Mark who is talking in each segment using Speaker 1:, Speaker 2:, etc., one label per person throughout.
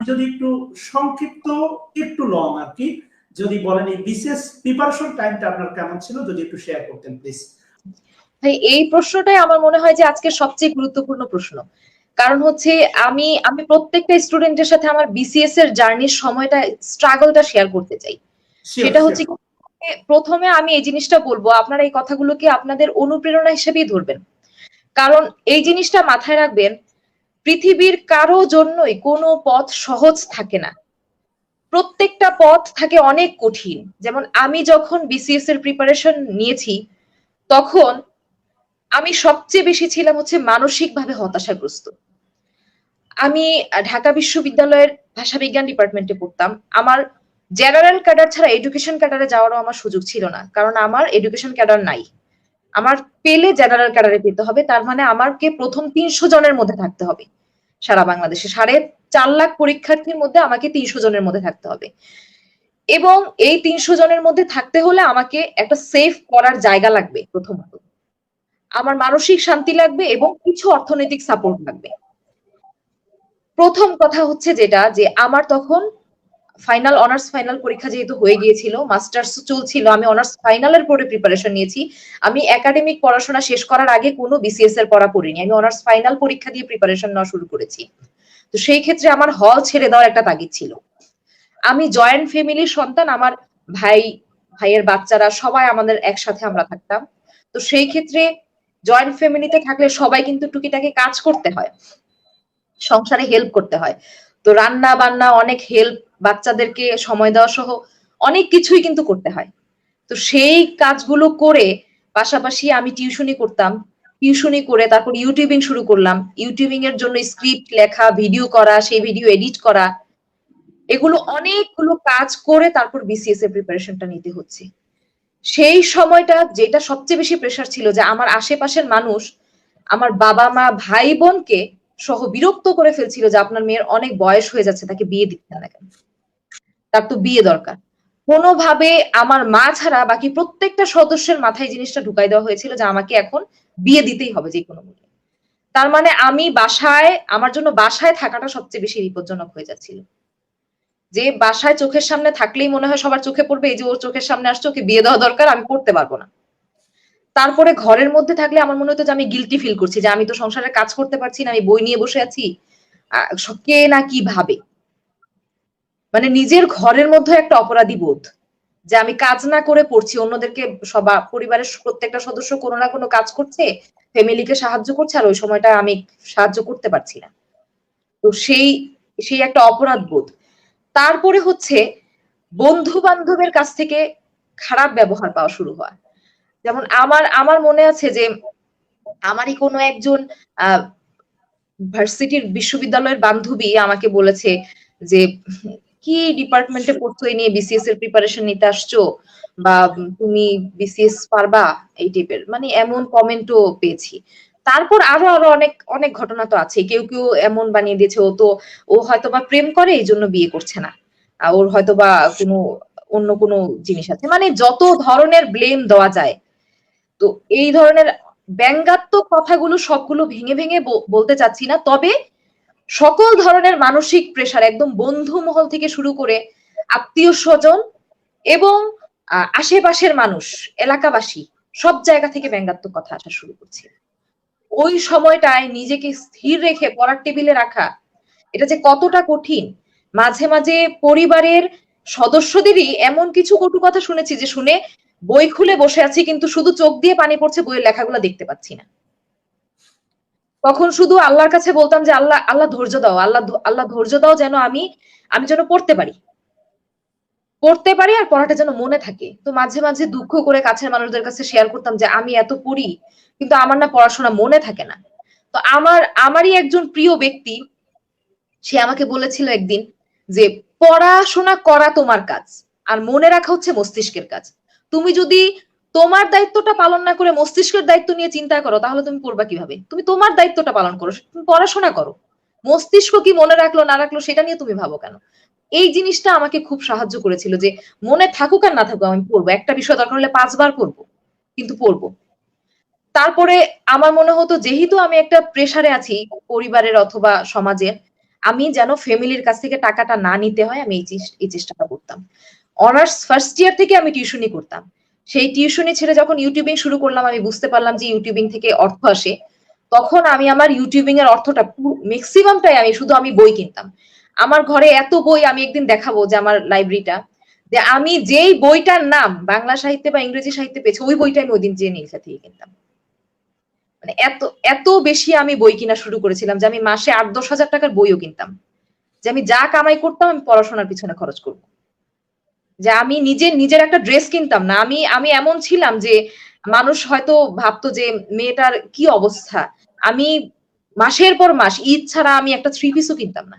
Speaker 1: যদি একটু সংক্ষিপ্ত একটু লং আর কি যদি বলেন এই বিশেষ প্রিপারেশন টাইমটা আপনার কেমন ছিল যদি একটু শেয়ার করতেন প্লিজ
Speaker 2: ভাই এই প্রশ্নটাই আমার মনে হয় যে আজকে সবচেয়ে গুরুত্বপূর্ণ প্রশ্ন। কারণ হচ্ছে আমি আমি প্রত্যেকটা স্টুডেন্টের সাথে আমার বিসিএস এর জার্নির সময়টা স্ট্রাগলটা শেয়ার করতে চাই। সেটা হচ্ছে প্রথমে আমি এই জিনিসটা বলব আপনারা এই কথাগুলোকে আপনাদের অনুপ্রেরণা হিসেবেই ধরবেন। কারণ এই জিনিসটা মাথায় রাখবেন পৃথিবীর কারও জন্যই কোনো পথ সহজ থাকে না। প্রত্যেকটা পথ থাকে অনেক কঠিন। যেমন আমি যখন বিসিএস এর প্রিপারেশন নিয়েছি, তখন আমি সবচেয়ে বেশি ছিলাম হচ্ছে মানসিকভাবে হতাশাগ্রস্ত। আমি ঢাকা বিশ্ববিদ্যালয়ের ভাষা বিজ্ঞান ডিপার্টমেন্টে পড়তাম। আমার জেনারেল ক্যাডার ছাড়া এডুকেশন ক্যাডারে যাওয়ারও আমার সুযোগ ছিল না, কারণ আমার এডুকেশন ক্যাডার নাই। আমার পেলে জেনারেল ক্যাডারে পেতে হবে, তার মানে আমাকে প্রথম তিনশো জনের মধ্যে থাকতে হবে। সারা বাংলাদেশে। সাড়ে চার লাখ পরীক্ষার্থীর মধ্যে আমাকে তিনশো জনের মধ্যে থাকতে হবে। এবং এই তিনশো জনের মধ্যে থাকতে হলে আমাকে একটা সেফ করার জায়গা লাগবে প্রথমত। আমার মানসিক শান্তি লাগবে এবং কিছু অর্থনৈতিক সাপোর্ট লাগবে। প্রথম কথা হচ্ছে যেটা, যে আমার তখন ফাইনাল অনার্স ফাইনাল পরীক্ষা যেহেতু হয়ে গিয়েছিল মাস্টার্স চলছিল, আমি অনার্স ফাইনালের পরে প্রিপারেশন নিয়েছি। আমি একাডেমিক পড়াশোনা শেষ করার আগে কোনো বিসিএস এর পড়া পড়িনি, আমি অনার্স ফাইনাল পরীক্ষা দিয়ে প্রিপারেশন নেওয়া শুরু করেছি। তো সেই ক্ষেত্রে আমার হল ছেড়ে দেওয়ার একটা তাগিদ ছিল। আমি জয়েন্ট ফ্যামিলির সন্তান, আমার ভাই, ভাইয়ের বাচ্চারা সবাই আমাদের একসাথে আমরা থাকতাম। তো সেই ক্ষেত্রে জয়েন্ট ফ্যামিলিতে থাকলে সবাই কিন্তু টুকিটাকি কাজ করতে হয়, সংসারে হেল্প করতে হয়। তো রান্না বান্না অনেক হেল্প বাচ্চাদেরকে সময় দেওয়া সহ অনেক কিছুই কিন্তু করতে হয়। তো সেই কাজগুলো করে পাশাপাশি আমি টিউশনি করতাম। টিউশনি করে তারপর ইউটিউবিং শুরু করলাম। ইউটিউবিং এর জন্য স্ক্রিপ্ট লেখা, ভিডিও করা, সেই ভিডিও এডিট করা, এগুলো অনেকগুলো কাজ করে তারপর বিসিএস এর প্রিপারেশনটা নিতে হচ্ছে। সেই সময়টা যেটা সবচেয়ে বেশি প্রেশার ছিল যে আমার আশেপাশের মানুষ, আমার বাবা মা, ভাই বোনকে সহ বিরক্ত করে ফেলছিল যে আপনার মেয়ের অনেক বয়স হয়ে যাচ্ছে, তাকে বিয়ে দিচ্ছে না কেন। তার তো বিয়ে দরকার। কোনোভাবে আমার মা ছাড়া বাকি প্রত্যেকটা সদস্যের মাথায় জিনিসটা ঢুকাই দেওয়া হয়েছিল যে আমাকে এখন বিয়ে দিতেই হবে যে কোনো মূল্যে। তার মানে আমি বাসায়, আমার জন্য বাসায় থাকাটা সবচেয়ে বেশি বিপজ্জনক হয়ে যাচ্ছিল। যে বাসায় চোখের সামনে থাকলেই মনে হয় সবার চোখে পড়বে, এই যে ওর চোখের সামনে আসছে, ওকে বিয়ে দেওয়া দরকার, আমি করতে পারব না। তারপরে ঘরের মধ্যে থাকলে আমার মনে হতো যে আমি গিলটি ফিল করছি, যে আমি তো সংসারের কাজ করতে পারছি না, আমি বই নিয়ে বসে আছি। কে না কি ভাবে? মানে নিজের ঘরের মধ্যে একটা অপরাধী বোধ যে আমি কাজ না করে পড়ছি, অন্যদেরকে সবা, পরিবারের প্রত্যেকটা সদস্য কোনো না কোনো কাজ করছে, ফ্যামিলিকে সাহায্য করছে, আর ওই সময়টা আমি সাহায্য করতে পারছি না। তো সেই সেই একটা অপরাধ বোধ। তারপরে হচ্ছে বন্ধু বান্ধবের কাছ থেকে খারাপ ব্যবহার পাওয়া শুরু হয়। যেমন আমার আমার মনে আছে যে আমারই কোনো একজন আহ ভার্সিটির বিশ্ববিদ্যালয়ের বান্ধবী আমাকে বলেছে যে কি ডিপার্টমেন্টে পড়ছো এই নিয়ে বিসিএস এর প্রিপারেশন নিতে আসছো? বা তুমি বিসিএস পারবা? এই টাইপের মানে এমন কমেন্টও পেয়েছি। তারপর আরও আরও অনেক অনেক ঘটনা তো আছে। কেউ কেউ এমন বানিয়ে দিয়েছে, ও তো, ও হয়তো বা প্রেম করে, এই জন্য বিয়ে করছে না। ওর হয়তো বা কোনো, অন্য কোনো জিনিস আছে। মানে যত ধরনের ব্লেম দেওয়া যায়, তো এই ধরনের ব্যঙ্গাত্মক কথাগুলো সবগুলো ভেঙে ভেঙে বলতে চাচ্ছি না। তবে সকল ধরনের মানসিক প্রেশার একদম বন্ধু মহল থেকে শুরু করে আত্মীয় স্বজন এবং আশেপাশের মানুষ, এলাকাবাসী, সব জায়গা থেকে ব্যঙ্গাত্মক কথা আসা শুরু করছে। ওই সময়টায় নিজেকে স্থির রেখে, পড়ার টেবিলে রাখা, এটা যে কতটা কঠিন, মাঝে মাঝে পরিবারের সদস্যদেরই এমন কিছু কটু কথা শুনেছি যে শুনে বই খুলে বসে আছি কিন্তু শুধু চোখ দিয়ে পানি পড়ছে, বইয়ের লেখাগুলো দেখতে পাচ্ছি না। তখন শুধু আল্লাহর কাছে বলতাম যে, আল্লাহ আল্লাহ ধৈর্য দাও, আল্লাহ আল্লাহ ধৈর্য দাও যেন আমি আমি যেন পড়তে পারি। পড়তে পারি আর পড়াটা যেন মনে থাকে। তো মাঝে মাঝে দুঃখ করে কাছের মানুষদের কাছে শেয়ার করতাম যে, আমি এত পড়ি, কিন্তু আমার না পড়াশোনা মনে থাকে না। তো আমার, আমারই একজন প্রিয় ব্যক্তি, সে আমাকে বলেছিল একদিন যে, পড়াশোনা করা তোমার কাজ, আর মনে রাখা হচ্ছে মস্তিষ্কের কাজ। তুমি যদি তোমার দায়িত্বটা পালন না করে মস্তিষ্কের দায়িত্ব নিয়ে চিন্তা করো, তাহলে তুমি পড়বা কীভাবে? তুমি তোমার দায়িত্বটা পালন করো, তুমি পড়াশোনা করো। মস্তিষ্ক কি মনে রাখল, না রাখল, সেটা নিয়ে তুমি ভাবো কেন? এই জিনিসটা আমাকে খুব সাহায্য করেছিল যে, মনে থাকুক আর না থাকুক, আমি পড়ব। একটা বিষয় দরকার হলে পাঁচবার পড়ব, কিন্তু পড়ব। তারপরে আমার মনে হতো, যেহেতু আমি একটা প্রেসারে আছি, পরিবারের অথবা সমাজের, আমি যেন ফ্যামিলির কাছ থেকে টাকাটা না নিতে হয়, আমি এই চেষ্টাটা করতাম। অনার্স ফার্স্ট ইয়ার থেকে আমি টিউশনই করতাম। সেই টিউশনি ছেড়ে যখন ইউটিউবিং শুরু করলাম, আমি বুঝতে পারলাম যে ইউটিউবিং থেকে অর্থ আসে। তখন আমি আমার ইউটিউবিং এর অর্থটা ম্যাক্সিমামটাই আমি শুধু আমি বই কিনতাম। আমার ঘরে এত বই আমি একদিন দেখাবো যে আমার লাইব্রেরিটা যে আমি যেই বইটার নাম বাংলা সাহিত্যে বা ইংরেজি সাহিত্যে পেয়েছি, ওই বইটা আমি ওই দিন যে নীলসা থেকে কিনতাম। মানে এত এত বেশি আমি বই কিনা শুরু করেছিলাম যে আমি মাসে আট দশ হাজার টাকার বইও কিনতাম। যে আমি যা কামাই করতাম, আমি পড়াশোনার পিছনে খরচ করব। যে আমি নিজে, নিজের একটা ড্রেস কিনতাম না। আমি আমি এমন ছিলাম যে মানুষ হয়তো ভাবতো যে মেয়েটার কি অবস্থা। আমি মাসের পর মাস ঈদ ছাড়া আমি একটা থ্রি পিসও কিনতাম না।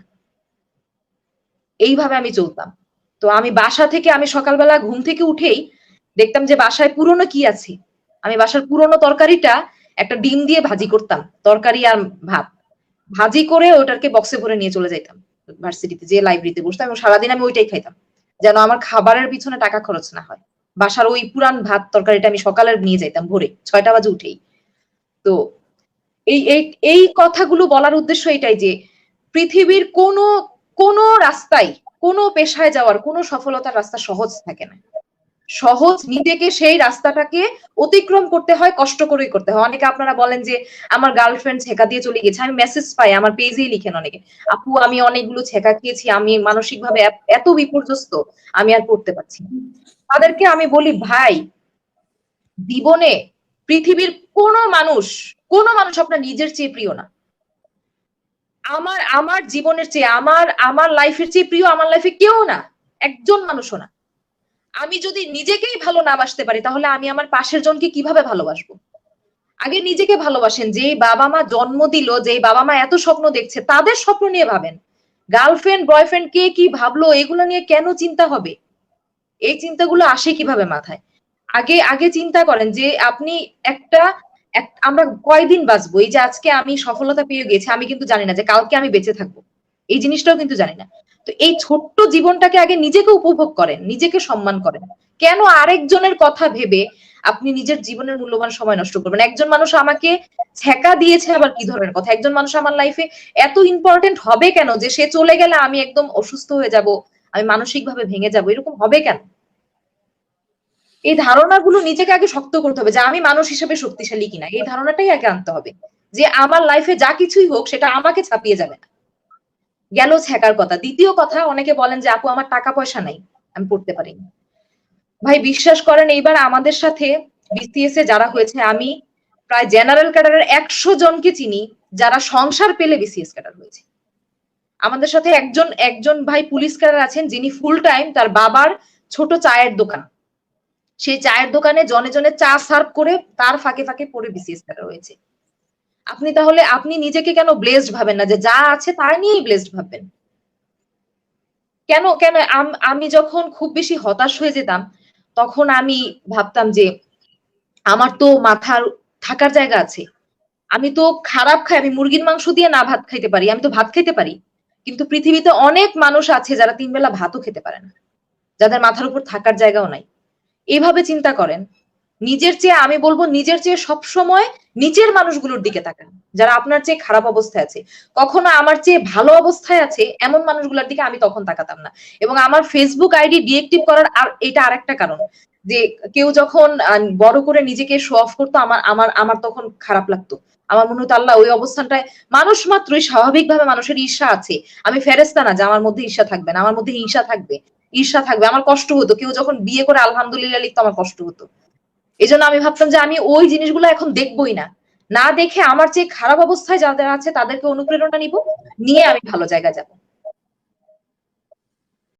Speaker 2: এইভাবে আমি চলতাম। তো আমি বাসা থেকে আমি সকালবেলা ঘুম থেকে উঠেই দেখতাম যে বাসায় পুরনো কি আছে। আমি বাসার পুরনো তরকারিটা একটা ডিম দিয়ে ভাজি করতাম, তরকারি আর ভাত। ভাজি করে ওটাকে বক্সে ভরে নিয়ে চলে যাইতাম। ভার্সিটিতে যে লাইব্রেরিতে বসতাম এবং সারাদিন আমি ওইটাই খাইতাম। যেন আমার খাবারের পিছনে টাকা খরচ না হয়। বাসার ওই পুরান ভাত তরকারিটা আমি সকালের নিয়ে যাইতাম ভোরে, ছয়টা বাজে উঠেই। তো এই এই কথাগুলো বলার উদ্দেশ্য এটাই যে, পৃথিবীর কোনো কোনো রাস্তায় কোনো পেশায় যাওয়ার, কোনো সফলতার রাস্তা সহজ থাকে না। সহজ নিজেকে সেই রাস্তাটাকে অতিক্রম করতে হয়, কষ্ট করেই করতে হয়। অনেকে আপনারা বলেন যে, আমার গার্লফ্রেন্ড ছেকা দিয়ে চলে গেছে আমি মেসেজ পাই, আমার পেজেই লিখেন অনেকে। আপু, আমি অনেকগুলো ছেকা খেয়েছি, আমি মানসিকভাবে এত- এত বিপর্যস্ত, আমি আর পড়তে পারছি তাদেরকে আমি বলি, ভাই, জীবনে পৃথিবীর কোনো মানুষ কোনো মানুষ আপনার নিজের চেয়ে প্রিয় না। আমার আমার জীবনের চেয়ে, আমার আমার লাইফের চেয়ে প্রিয়, আমার লাইফে কেউ না, একজন মানুষও না। আমি যদি নিজেকেই ভালো না বাসতে পারি, তাহলে আমি আমার পাশের জনকে কীভাবে ভালোবাসবো? আগে নিজেকে ভালোবাসেন যে বাবা মা জন্ম দিল যে বাবা মা এত স্বপ্ন দেখছে, তাদের স্বপ্ন নিয়ে ভাবেন। গার্লফ্রেন্ড, বয়ফ্রেন্ড, কে কি ভাবলো, এগুলো নিয়ে কেন চিন্তা হবে? এই চিন্তাগুলো আসে কীভাবে মাথায়? আগে আগে চিন্তা করেন যে আপনি একটা আমরা কয়দিন বাঁচবো? এই যে আজকে আমি সফলতা পেয়ে গেছি, আমি কিন্তু জানি না যে কালকে আমি বেঁচে থাকব। এই জিনিসটাও কিন্তু জানি না। তো এই ছোট্ট জীবনটাকে আগে নিজেকে উপভোগ করেন, নিজেকে সম্মান করেন। কেন আরেকজনের কথা ভেবে আপনি নিজের জীবনের মূল্যবান সময় নষ্ট করবেন? একজন মানুষ আমাকে ছেকা দিয়েছে আবার কি ধরনের কথা? একজন মানুষ আমার লাইফে এত ইম্পর্টেন্ট হবে কেন যে সে চলে গেলে আমি একদম অসুস্থ হয়ে যাব, আমি মানসিক ভাবে ভেঙে যাব? এরকম হবে কেন? এই ধারণাগুলো নিজেকে আগে শক্ত করতে হবে যে আমি মানুষ হিসেবে শক্তিশালী কিনা। এই ধারণাটাই আগে আনতে হবে যে আমার লাইফে যা কিছুই হোক সেটা আমাকে ছাপিয়ে যাবে না। গেল ছেকার কথা। দ্বিতীয় কথা, অনেকে বলেন যে, আপু, আমার টাকা পয়সা নাই, আমি পড়তে পারিনি। ভাই, বিশ্বাস করেন, এইবার আমাদের সাথে বিসিএস এ যারা হয়েছে, আমি প্রায় জেনারেল ক্যাডারের একশো জনকে চিনি, যারা সংসার পেলে বিসিএস ক্যাডার হয়েছে। আমাদের সাথে একজন একজন ভাই পুলিশ ক্যাডার আছেন, যিনি ফুল টাইম তার বাবার ছোট চায়ের দোকান। সেই চায়ের দোকানে জনে জনে চা সার্ভ করে তার ফাঁকে ফাঁকে পড়ে বিসিএস ক্যাডার হয়েছে। আপনি তাহলে, আপনি নিজেকে কেন ব্লেসড ভাবেন না? যে যা আছে তাই নিয়েই ব্লেসড ভাববেন। কেন কেন আম- যখন খুব বেশি হতাশ হয়ে যেতাম, তখন আমি ভাবতাম যে আমার তো মাথার থাকার জায়গা আছে। আমি তো খারাপ খাই, আমি মুরগির মাংস দিয়ে না ভাত খাইতে পারি, আমি তো ভাত খাইতে পারি। কিন্তু পৃথিবীতে অনেক মানুষ আছে যারা তিন বেলা ভাতও খেতে পারে না। যাদের মাথার উপর থাকার জায়গাও নাই। এইভাবে চিন্তা করেন। নিজের চেয়ে, আমি বলব নিজের চেয়ে সব সময় নিচের মানুষগুলোর দিকে তাকান। যারা আপনার চেয়ে খারাপ অবস্থায় আছে। কখনো আমার চেয়ে ভালো অবস্থায় আছে এমন মানুষগুলোর দিকে আমি তখন তাকাতাম না। এবং আমার ফেসবুক আইডি ডিএক্টিভ করার আর এটা আরেকটা কারণ। যে কেউ যখন বড় করে নিজেকে শো অফ করতো, আমার আমার আমার তখন খারাপ লাগতো। আমার মনে হতো, আল্লাহ, ওই অবস্থানটায় মানুষ মাত্রই স্বাভাবিকভাবে মানুষের ঈর্ষা আছে। আমি ফেরেস্তা না যে আমার মধ্যে ঈর্ষা থাকবে না, আমার মধ্যে হিংসা থাকবে। ঈর্ষা থাকবে, আমার কষ্ট হতো। কেউ যখন বিয়ে করে আলহামদুলিল্লাহ লিখতো, আমার কষ্ট হতো। এই জন্য আমি ভাবতাম যে আমি ওই জিনিসগুলো এখন দেখবই না। না দেখে আমার যে খারাপ অবস্থায় যাদের আছে তাদেরকে অনুপ্রেরণা নিব, নিয়ে আমি ভালো জায়গায় যাব।